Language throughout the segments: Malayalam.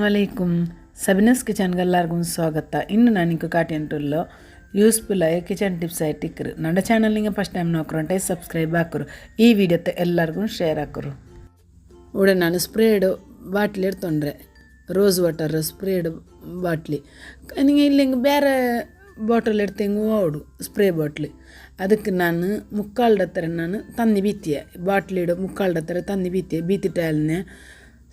ವಲೈಕುಮ್ ಸಬಿನಸ್ ಕಿಚನ್ಗೆ ಎಲ್ಲರಿಗೂ ಸ್ವಾಗತ ಇನ್ನು ನಾನು ನಿಂಗೆ ಕಾಟಿಯಂಟುಲ್ಲೋ ಯೂಸ್ಫುಲ್ ಆಗಿ ಕಿಚನ್ ಟಿಪ್ಸ್ ಆಯ್ತು ಇಕ್ಕರು ನನ್ನ ಚಾನಲ್ ಫಸ್ಟ್ ಟೈಮ್ ನೋಡ್ಕೊಂಡೆ ಸಬ್ಸ್ಕ್ರೈಬ್ ಹಾಕರು ಈ ವಿಡಿಯೋത്തെ ಎಲ್ಲರಿಗೂ ಶೇರ್ ಹಾಕರು ಉಡೆ ನಾನು ಸ್ಪ್ರೇಡ್ ಬಾಟ್ಲಿ ತೊಂದರೆ ರೋಸ್ ವಾಟರ್ ಸ್ಪ್ರೇಡ್ ಬಾಟ್ಲಿ ನಿಂಗೆ ಇಲ್ಲಿ ಹಿಂಗೆ ಬೇರೆ ಬಾಟಲ್ ಎಡ್ತೆಂಗು ಓಡು ಸ್ಪ್ರೇ ಬಾಟ್ಲಿ ಅದಕ್ಕೆ ನಾನು ಮುಕ್ಕಾಲ್ಡ ಹತ್ರ ನಾನು ತನ್ನಿ ಬೀತಿಯೆ ಬಾಟ್ಲಿ ಇಡೋ ಮುಕ್ಕಾಲ್ಡ ಹತ್ರ ತನ್ನಿ ಬೀತಿಯೆ ಬೀತಿಟ್ಟಲ್ನೆ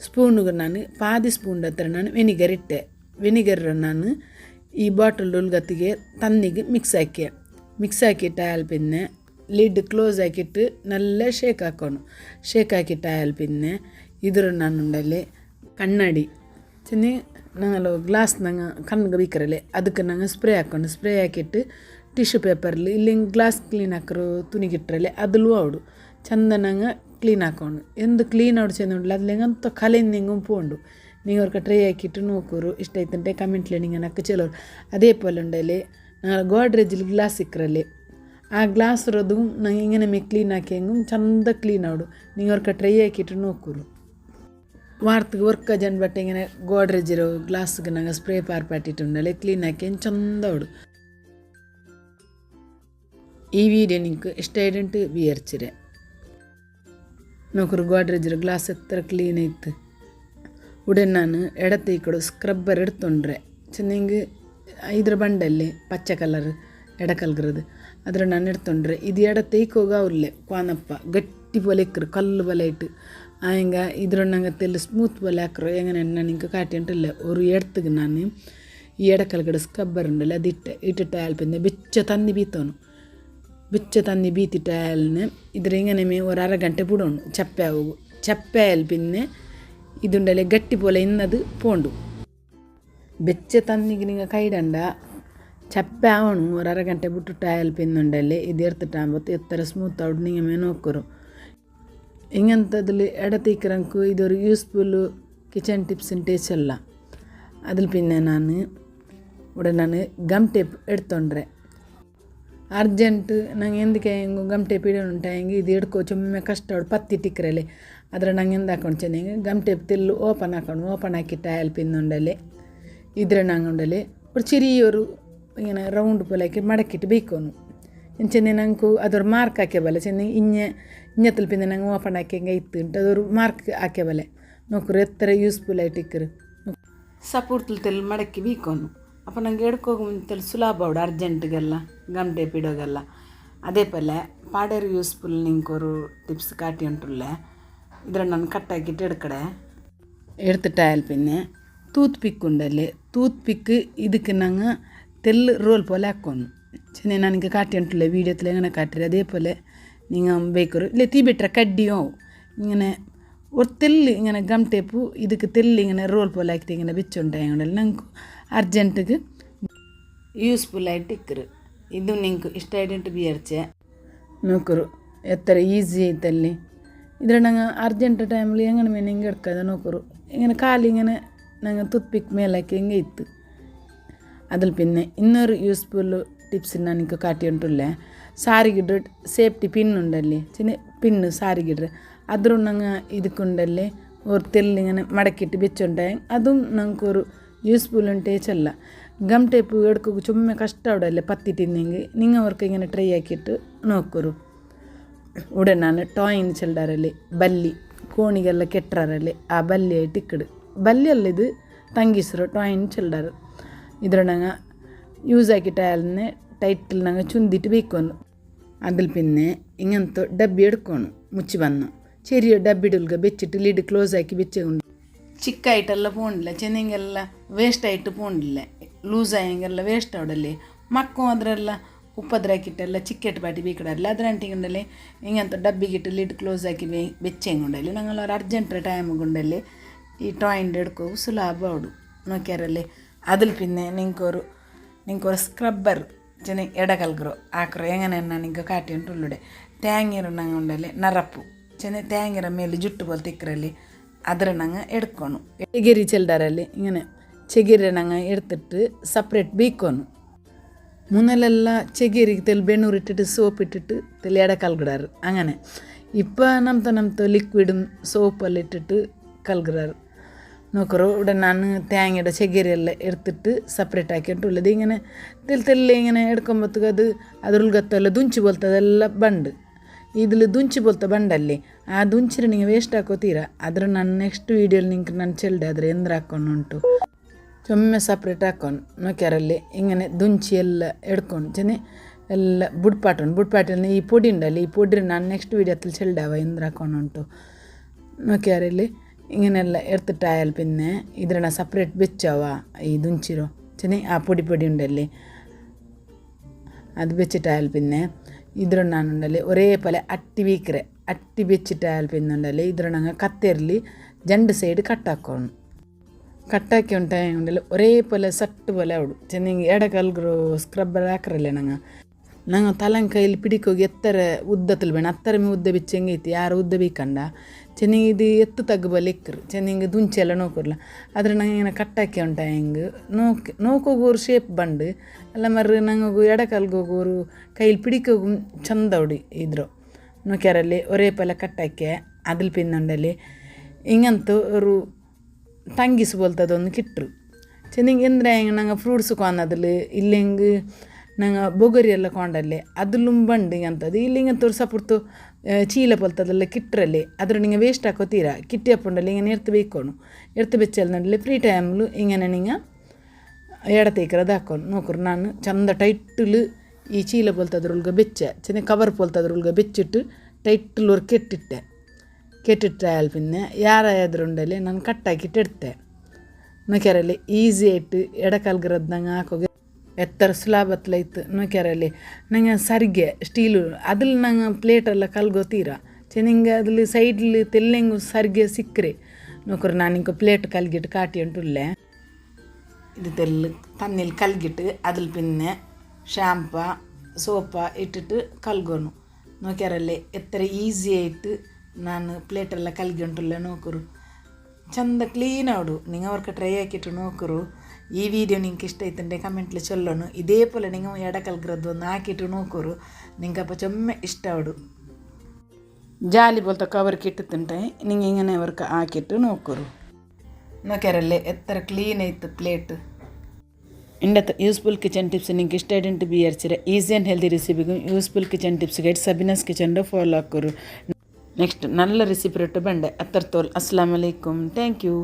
ಸ್ಪೂನ್ಗೆ ನಾನು, ಪಾದಿ ಸ್ಪೂನ್ ಹತ್ರ ನಾನು ವಿನಿಗರ್ ಇಟ್ಟೆ. ವೆನಿಗರ್ ನಾನು ಈ ಬಾಟಲ್ ಉಲ್ಗತ್ತಿಗೆ ತನ್ನಿಗೆ ಮಿಕ್ಸ್ ಹಾಕಿ ಮಿಕ್ಸ್ ಹಾಕಿಟ್ಟು ಆಲ್ಪಿನ್ನೆ ಲಿಡ್ ಕ್ಲೋಸ್ ಹಾಕಿಟ್ಟು ನಲ್ಲ ಶೇಕ್ ಹಾಕೋಣ. ಶೇಕ್ ಹಾಕಿಟ್ಟು ಆಲ್ಪಿನ್ನೆ ಇದ್ರ ನಾನು ಉಂಡಲ್ಲಿ ಕನ್ನಡಿ ಚೆನ್ನಿ ನಂಗಲ್ಲ ಗ್ಲಾಸ್ ನಂಗೆ ಕಣ್ಣಿಗೆ ಬೀಕರಲ್ಲಿ ಅದಕ್ಕೆ ನಂಗೆ ಸ್ಪ್ರೇ ಹಾಕೊಂಡು ಸ್ಪ್ರೇ ಹಾಕಿಟ್ಟು ಟಿಶ್ಯೂ ಪೇಪರ್ಲಿ ಇಲ್ಲಿ ಗ್ಲಾಸ್ ಕ್ಲೀನ್ ಹಾಕರು ತುನಿಗಿಟ್ರಲೆ ಅದಲ್ಲೂ ಅವಡು ಚಂದ ನಂಗೆ ക്ലീൻ ആക്കണം. എന്ത് ക്ലീൻ അവിടെ ചെയ്യുന്നുണ്ടല്ലോ? അതിലെങ്ങനത്തെ കലയിന്നെങ്ങും പോകണ്ടു നിങ്ങൾ അവർക്ക് ട്രൈ ആക്കിയിട്ട് നോക്കൂറു ഇഷ്ടത്തിന്റെ കമന്റിൽ ഇങ്ങനെ ഒക്കെ ചിലർ അതേപോലെ ഉണ്ടല്ലേ? ഞങ്ങൾ ഗോഡ്രേജിൽ ഗ്ലാസ് ഇക്കറല്ലേ? ആ ഗ്ലാസ് ഉള്ളതും ഇങ്ങനെ മെ ക്ലീൻ ആക്കിയെങ്കും ചന്ത ക്ലീൻ ആവും. നിങ്ങൾ അവർക്ക് ട്രൈ ആക്കിയിട്ട് നോക്കൂ. വാർത്തക്ക് വർക്ക് ജൻപട്ട് ഇങ്ങനെ ഗോഡ്രേജിലോ ഗ്ലാസ്സൊക്കെ ഞങ്ങൾ സ്പ്രേ പാർപ്പാട്ടിട്ടുണ്ടല്ലേ ക്ലീൻ ആക്കിയും ചന്ത ആവും. ഈ വീഡിയോ നിങ്ങൾക്ക് ഇഷ്ടമായിട്ട് വിയർച്ചിരേ ನೋಕರು ಗೋಡ್ರೇಜ್ ಗ್ಲಾಸ್ ಎತ್ತರ ಕ್ಲೀನ್ ಇತ್ತು ಉಡೆ ನಾನು ಎಡತ್ತೆ ಈ ಸ್ಕ್ರಬ್ಬರ್ ಎಡ್ತೊಂಡ್ರೆ ಚೆನ್ನಾಗಿ ಇದ್ರ ಬಂಡಲ್ಲಿ ಪಚ್ಚ ಕಲರ್ ಎಡ ಕಲ್ಗರದು. ಅದ್ರ ನಾನು ಎಡ್ತೊಂಡ್ರೆ ಇದು ಎಡ ತೇಕೋಗ ಅವ್ಲೆ ಕ್ವಾನಪ್ಪ. ಗಟ್ಟಿ ಬೊಲೆ ಇಕ್ಕರು ಕಲ್ಲು ಬಲೆ ಇಟ್ಟು. ಹಿಂಗ ಇದ್ರೊಣ್ಣಂಗೆ ತೆಲ್ಲ ಸ್ಮೂತ್ ಬೊಲೆ ಹಾಕ್ರು. ಹೆಂಗೆ ನಾನು ಹಿಂಗೆ ಕಾಟಿ ಉಂಟಿಲ್ಲ ஒரு ಎಡ್ತಿಗೆ ನಾನು ಈ ಎಡ ಕಲ್ಗಡೆ ಸ್ಕ್ರಬ್ಬರ್ ಉಂಡಲ್ಲ ಅದಿಟ್ಟೆ ಇಟ್ಟಿಟ್ಟ ಆಲ್ಪಿಂದೆ ಬೆಚ್ಚ ತನ್ನಿ ಬೀತವನು. ಬಿಚ್ಚ ತಂದು ಬೀತಿಟ್ಟಲ್ನ ಇದರ ಇಂಗನೆ ഒരു അരഗಂಟೆ പുടോണ്ട് ചപ്പയാവും ചപ്പയാൽ പിന്നെ ഇതുണ്ടല്ലേ ഗട്ടി പോലെ ഇന്നത് പോണ്ടു. ബെച്ച തന്നിക്ക് നിങ്ങൾ കൈടണ്ട. ചപ്പയാവണം. ഒരു അരഗണ്ടെ വിട്ടിട്ടായാൽ പിന്നുണ്ടല്ലേ ഇത് എടുത്തിട്ടാകുമ്പോൾ എത്ര സ്മൂത്തായിട്ട് നിങ്ങൾ മേ നോക്കറും ഇങ്ങനത്തതിൽ ഇടത്തേക്കിറക്ക് ഇതൊരു യൂസ്ഫുൾ കിച്ചൺ ടിപ്സും ടേച്ചല്ല അതിൽ പിന്നെ ഞാൻ ഇവിടെ ഞാൻ ഗം ടേപ്പ് എടുത്തോണ്ടേ അർജൻറ്റ് ನನಗೆ ಎಂಕು ಗಮ್ಟೆ ಪಿಡಿಯೋಣ ಉಂಟಾಯೆಂಗ್ ಇದು ಹಿಡ್ಕೊ ಚೊಮ್ಮೆ ಕಷ್ಟೊಡು ಪತ್ತಿಟ್ಟಿಕ್ರೆಲೆ ಆದ್ರ ನಂಗೆ ಎಂದಾಕೊಂಡು ಚೆನ್ನೈಂಗ್ ಗಮ್ಟೆ ತಿಲ್ಲು ಓಪನ್ ಆಕೊಂಡು ಓಪನ್ ಆಕಿಟ್ಟ ಅಲ್ಪಿಂದುಂಡಲೆ ಇದ್ರೆ ನಂಗೆ ಉಂಡಲೆ ಒರು ಚಿರಿಯೊರು ಇಂಗನೆ ರೌಂಡ್ ಪೋಲಾಕಿ ಮಡಕಿಟ್ಟು ಬೇಯ್ಕೊನು ചെന്നെ ഞങ്ങൾക്ക് അതൊരു മാർക്ക് ആക്കിയ പോലെ ചെന്ന് ഇഞ്ഞ ഇഞ്ഞത്തിൽ പിന്നെ ഞങ്ങൾ ഓപ്പൺ ആക്കിയെങ്കിൽ ഇത്തിട്ട് അതൊരു മാർക്ക് ആക്കിയ പോലെ നോക്കൂ എത്ര യൂസ്ഫുൾ ആയിട്ട് ഇക്കറ് സപ്പോർട്ടിൽ തെല്ല് മടക്കി വീക്കുന്നു ಅಪ್ಪ ನಂಗೆ ಎಡ್ಕೋಗಿ ಮುಂಚೆ ಸುಲಭ ಅರ್ಜೆಂಟ್ಗೆಲ್ಲ ಗಮ್ ಟೇಪ್ ಇಡೋಗೆಲ್ಲ ಅದೇ ಪಲ್ಲೆ ಪಾಡೇರು ಯೂಸ್ಫುಲ್ ನಿಂಕೋರು ಟಿಪ್ಸ್ ಕಾಟಿ ಉಂಟುಲ್ಲೆ ಇದರ ನಾನು ಕಟ್ಟಾಕಿಟ್ಟು ಎಡ್ಕಡೆ எடுத்துட்டா ஹெல்பின்னு தூத் பிக் உண்டல்லி தூத் பிக்கு இதுக்கு நாங்கள் தெல் ரோல் போல் ஆக்கணும் சரி நான் இங்கே காட்டின்ட்டுள்ள வீடியோத்தில் எங்கே காட்டுறேன் அதே போல் நீங்கள் பேக்கரும் இல்லை தீ பெட்டுற கட்டியும் இங்கே ഒരു തെല്ല് ഇങ്ങനെ ഗം ടേപ്പ് ഇതൊക്കെ തെല്ല് ഇങ്ങനെ റോൾ പോലെ ആക്കിയിട്ട് ഇങ്ങനെ വെച്ചുണ്ടായോണ്ടല്ല നിങ്ങൾക്ക് അർജന്റുക്ക് യൂസ്ഫുള്ളായിട്ട് ഇക്കറ്. ഇതും നിങ്ങൾക്ക് ഇഷ്ടമായിട്ട് വിചാരിച്ച? നോക്കറു. എത്ര ഈസി ആയിട്ടല്ലേ? ഇതിൽ ഞങ്ങൾ അർജന്റ് ടൈമിൽ എങ്ങനെ മീൻ ഇങ്ങനെ എടുക്കാതെ നോക്കറു. ഇങ്ങനെ കാലിങ്ങനെ ഞങ്ങൾ തുപ്പിക്ക് മേലാക്കി ഇങ്ങനെ ഇത്ത് അതിൽ പിന്നെ ഇന്നൊരു യൂസ്ഫുൾ ടിപ്സ് ഞാൻ എനിക്ക് കാട്ടിയിട്ടുണ്ടല്ലേ സാരിക്കിട്ട് സേഫ്റ്റി പിന്നുണ്ടല്ലേ പിന്നെ പിന്ന് കിട്ടുക അതിറുണ്ണങ്ങ ഇതുക്കുണ്ടല്ലേ? ഇങ്ങനെ മടക്കിയിട്ട് വെച്ചുണ്ടായി അതും നമുക്കൊരു യൂസ്ഫുൾ ടേച്ചല്ല ഗം ടേപ്പ് എടുക്കുക ചുമ്മാ കഷ്ടപ്പെടല്ലേ പത്തിട്ടിന്നെങ്കിൽ നിങ്ങൾ അവർക്ക് ഇങ്ങനെ ട്രൈ ആക്കിയിട്ട് നോക്കൊരു. ഉടനാണ് ടോയിൻ ചെല്ലാറല്ലേ ബല്ലി. കോണിಗೆಲ್ಲ ಕೆಟ್ಟರಲ್ಲೇ ആ ಬಲ್ಲಿ ಟಿಕ್ಕಡು ಬಲ್ಲಿಯಲ್ಲಿದ್ದು ഇത് ಟಾಯಿನ್ ಚೆಲ್ಡಾರು ಇದರ ನಂಗೆ യൂസ് ആക്കിയിട്ട് ടൈറ്റിൽ ഞങ്ങൾ ചുന്തിട്ട് വെക്കുന്നു അതിൽ പിന്നെ ഇങ്ങനത്തെ ഡബ്ബി എടുക്കണം മുച്ചി വന്നു. ചെറിയ ഡബ്ബിടുൽക വെച്ചിട്ട് ലിഡ് ക്ലോസ് ആക്കി വെച്ചുകൊണ്ട് ചിക്കായിട്ടല്ല പോണില്ല ചെന്നിങ്ങല്ല വേസ്റ്റായിട്ട് പോണില്ല. ലൂസായെങ്കിലല്ല വേസ്റ്റ് ആവിടല്ലേ മക്കും അതിരല്ല ഉപ്പതിരാക്കിയിട്ടല്ല ചിക്കറ്റ് പാട്ടി വീക്കിടല്ല അതിനാണ്ടിങ്ങണ്ടല്ലേ ഇങ്ങനത്തെ ഡബ്ബി കിട്ട് ലിഡ് ക്ലോസ് ആക്കി വെച്ചെങ്കൊണ്ടല്ലേ ഞങ്ങൾ ഒരു അർജന്റ് ടൈം കൊണ്ടല്ലേ ഈ ടോയിന്റെ എടുക്കോ സുലാഭം ഓടും നോക്കിയാരല്ലേ അതിൽ പിന്നെ നിങ്ങൾക്കൊരു നിങ്ങൾക്കൊരു സ്ക്രബ്ബർ ചെന്ന് ഇടകൽക്കറോ ആക്കറോ എങ്ങനെയാണ് നിങ്ങൾക്ക് കാട്ടിയിട്ടുള്ളൂടെ തേങ്ങ ഇരുണ്ടെങ്കിൽ ഉണ്ടല്ലേ നിറപ്പു ചെന്ന് തേങ്ങയുടെ മേലെ ജുട്ട് പോലെ തിക്കറല്ലേ? അതിരണങ്ങ് എടുക്കണം. ചെകിരി ചെല്ലറല്ലേ ഇങ്ങനെ ചെകിരണങ്ങ് എടുത്തിട്ട് സെപ്പറേറ്റ് ബീക്കണം മുന്നിലെല്ല ചെകിരിക്ക് തെൽ ബെണ്ണൂറിട്ടിട്ട് സോപ്പ് ഇട്ടിട്ട് തെൽ ഇടക്കൽകിടാറ് അങ്ങനെ. ഇപ്പോൾ നമുക്ക് നമുക്ക് ലിക്വിഡും സോപ്പെല്ലാം ഇട്ടിട്ട് കൽകിടാറ് നോക്കറോ ഇവിടെ ഞാൻ തേങ്ങയുടെ ചെകിരിയെല്ലാം എടുത്തിട്ട് സെപ്പറേറ്റ് ആക്കിയിട്ടുള്ളത് ഇങ്ങനെ തെൽ തെല്ലെ ഇങ്ങനെ എടുക്കുമ്പോഴത്തേക്ക് അത് അതിൽ ഗത്തല്ല തുഞ്ചു പോലത്തെ അതെല്ലാം ബണ്ട്. ಇದ್ರಲ್ಲಿ ದುಂಚಿ ಬಲ್ತ ಬಂಡಲ್ಲಿ ಆ ದುಂಚಿರ ನಿಂಗೆ ವೇಸ್ಟ್ ಹಾಕೋತೀರ ಅದ್ರ ನಾನು ನೆಕ್ಸ್ಟ್ ವೀಡಿಯೋಲಿ ನಿಂಗೆ ನಾನು ಚೆಲ್ಡೆ ಅದ್ರ ಎಂದ್ರ ಹಾಕೊಂಡು ಉಂಟು ചുമ്മ സെപ്പറേറ്റ് ആക്കണം നോക്കിയാറല്ലേ ഇങ്ങനെ ദുഞ്ചി എല്ലാം എടുക്കണം ചെന്ന് ಎಲ್ಲ ಬುಡ್ಪಾಟನ್ ಬುಡ್ಪಾಟಲ್ಲಿ ಈ ಪುಡಿ ಉಂಡಲ್ಲಿ ಈ ಪುಡಿ ನಾನು ನೆಕ್ಸ್ಟ್ വീഡിയോത്തിൽ ചെല്ലുണ്ടാവുക എന്തിനാക്കണം ഉണ്ടോ നോക്കിയാറില്ലേ ഇങ്ങനെയെല്ലാം എടുത്തിട്ടായാൽ പിന്നെ ഇതിനെ സെപ്പറേറ്റ് വെച്ചാവ ഈ ദുഞ്ചിരോ ചെന്ന് ആ പൊടി പൊടി ഉണ്ടല്ലേ അത് വെച്ചിട്ടായാൽ പിന്നെ ഇതിരണ്ണാനുണ്ടല്ലേ ഒരേപോലെ അട്ടി വീക്കറെ അട്ടി വെച്ചിട്ടായാൽ പിന്നുണ്ടല്ലേ ഇതിരണങ്ങ കത്തെറിൽ രണ്ട് സൈഡ് കട്ടാക്കണം. കട്ടാക്കി ഉണ്ടായ ഉണ്ടല്ലോ? ഒരേപോലെ സട്ട് പോലെ ആവിടും ചെന്നെങ്കിൽ ഇടകൽ സ്ക്രബ്ബർ ആക്കറല്ലേ ഞങ്ങൾ ನಂಗೆ ತಲಂಕ ಇಲ್ಲಿ ಪಿಡಿಕೋಗಿ ಎತ್ತರ ಉದ್ದ ತುಲ್ಬೇಣ ಅತ್ತರ ಮೇ ಉದ್ದ ಬಿಚ್ಚಂಗೆ ಐತಿ? ಯಾರು ಉದ್ದ ಬೇಕಂಡ? ಚೆನ್ನಿಗೆ ಇದು ಎತ್ತು ತಗ್ಬ ಚೆನ್ನಾಗಿ ದುಂಚೆ ಎಲ್ಲ ನೋಕುರ್ಲ. ಆದರೆ ನಂಗೆ ಏನು ಕಟ್ಟಾಕಿ ಉಂಟ ಹೆಂಗೆ? ನೋಕ್, ನೋಕೋಗೋರು ಶೇಪ್ ಬಂಡು. ಅಲ್ಲ ಮರ್ರಿ ನಂಗೆ ಎಡಕಲ್ಗೋಗೋರು ಕೈಲಿ ಪಿಡಿಕೋಗು ಚಂದ ಉಡಿ ಇದ್ರು. ನೋಕ್ಯಾರಲ್ಲಿ ಒರೇ ಪಲ ಕಟ್ಟಾಕೆ, ಅದಲ್ ಪಿನ್ನೊಂಡಲ್ಲಿ ಹಿಂಗಂತೂ ಅವರು ತಂಗಿಸ್ಬೋಲ್ತದೊಂದು ಕಿಟ್ಟರು ചെന്നിങ്ങ് ನಂಗೆ ಫ್ರೂಟ್ಸ್ ഫ്രൂട്ട്സ് ಇಲ್ಲಿ ಹೆಂಗೆ ನಂಗೆ ಬೊಗರಿ ಎಲ್ಲ ಕೊಂಡಲ್ಲಿ ಅದು ಬಂಡಿ ಅಂತದ್ದು ಇಲ್ಲಿ ಹಿಂಗೆ ತೋರಿಸಪುರ್ತು ಚೀಲ ಪೊಲ್ತದಲ್ಲ ಕಿಟ್ರಲ್ಲಿ ಅದ್ರ ನಿಂಗೆ ವೇಸ್ಟ್ ಹಾಕೋತೀರಾ ಕಿಟ್ಟಿ ಅಪ್ಪಂಡಲ್ಲಿ ಹಿಂಗೆ ಎರ್ತು ಬೇಕೋಣು ಎರ್ತು ಬೆಚ್ಚಲ್ ನೋಡಲಿ ಫ್ರೀ ಟೈಮ್ಲು ಹಿಂಗೆ ನಿಂಗ ಎಡ ತೇಕರದ ಹಾಕೋಣ ನೋಕ್ರು ನಾನು ಚಂದ ಟೈಟ್ಲು ಈ ಚೀಲ ಪೊಲ್ತದ್ರೊಳ್ಗೆ ಬೆಚ್ಚ ಚೆನ್ನ ಕವರ್ ಪೊಲ್ತದ್ರೊಳ್ಗೆ ಬೆಚ್ಚಿಟ್ಟು ಟೈಟ್ಲು ಅವ್ರು ಕೆಟ್ಟಿಟ್ಟೆ ಕೆಟ್ಟಿಟ್ಟ ಆಲ್ಪಿನ್ನ ಯಾರ ಯಾದ್ರುಂಡಲ್ಲಿ ನಾನು ಕಟ್ಟಾಕಿಟ್ಟಿಡ್ತೆ ನಕೆರಲ್ಲಿ ಈಸಿ ಇಟ್ಟು ಎಡಕಲ್ಗರದ್ದಂಗೆ ಹಾಕೋಗಿ ಎತ್ತರಿಸ್ಲಾ ಬತ್ತಲೈತು ನೂಕ್ಯಾರಲ್ಲಿ ನಂಗೆ ಸರ್ಗೆ ಸ್ಟೀಲು ಅದ್ರಲ್ಲಿ ನಂಗೆ ಪ್ಲೇಟೆಲ್ಲ ಕಲ್ಗೋತೀರ ಚೆನ್ನಿಂಗೆ ಅದ್ರಲ್ಲಿ ಸೈಡ್ಲಿ ತೆಲ್ಲೆಂಗು ಸರ್ಗೆ ಸಿಕ್ಕರೆ ನೋಕ್ರೆ ನಾನು ಇಂಕ ಪ್ಲೇಟ್ ಕಲ್ಗಿಟ್ಟು ಕಾಟಿ ಉಂಟುಲ್ಲೇ இது தெல்லு தண்ணியில் கல்கிட்டு அதில் பின்ன ஷாம்பா சோப்பா இட்டுட்டு கல்கணும் நோக்கியாரல்லே எத்தனை ஈஸியாயிட்டு நான் பிளேட்டெல்லாம் கல்கிட்டுள்ள நோக்குறோம் சந்த க்ளீனாகிடும் நீங்கள் ஒருக்க ட்ரை ஆக்கிட்டு நோக்குறோம் ട്രൈ ആക്കിയിട്ട് നോക്കറു ഈ വീഡിയോ നിങ്ങൾക്ക് ഇഷ്ടമായിട്ടുണ്ടെ കമൻറ്റിൽ ചൊല്ലണം ഇതേപോലെ നിങ്ങൾ എടക്കൽഗ്രത് ഒന്ന് ആക്കിയിട്ട് നോക്കറു നിങ്ങൾക്ക് അപ്പോൾ ചുമ്മ ഇഷ്ടമാടും ജാലി പോലത്തെ കവർക്ക് ഇട്ടിട്ടുണ്ട് നിങ്ങൾ ഇങ്ങനെ അവർക്ക് ആക്കിയിട്ട് നോക്കറു നോക്കിയാറല്ലേ എത്ര ക്ലീൻ ആയിട്ട് പ്ലേറ്റ് എൻ്റെ യൂസ്ഫുൾ കിച്ചൺ ടിപ്സ് നിങ്ങൾക്ക് ഇഷ്ടമായിട്ട് വിചാരിച്ചില്ല easy and healthy റെസിപ്പിക്കും useful kitchen tips guide Sabina's കിച്ചൻ്റെ ഫോളോ ആക്കറു ನೆಕ್ಸ್ಟ್ ನಲ್ಲ ರೆಸಿಪಿ ರೊಟ್ಟು ಬಂಡೆ ಅತ್ತರ್ತೋಲ್ ಅಸ್ಲಾಮ್ ಅಲೈಕುಮ್ ಥ್ಯಾಂಕ್ ಯು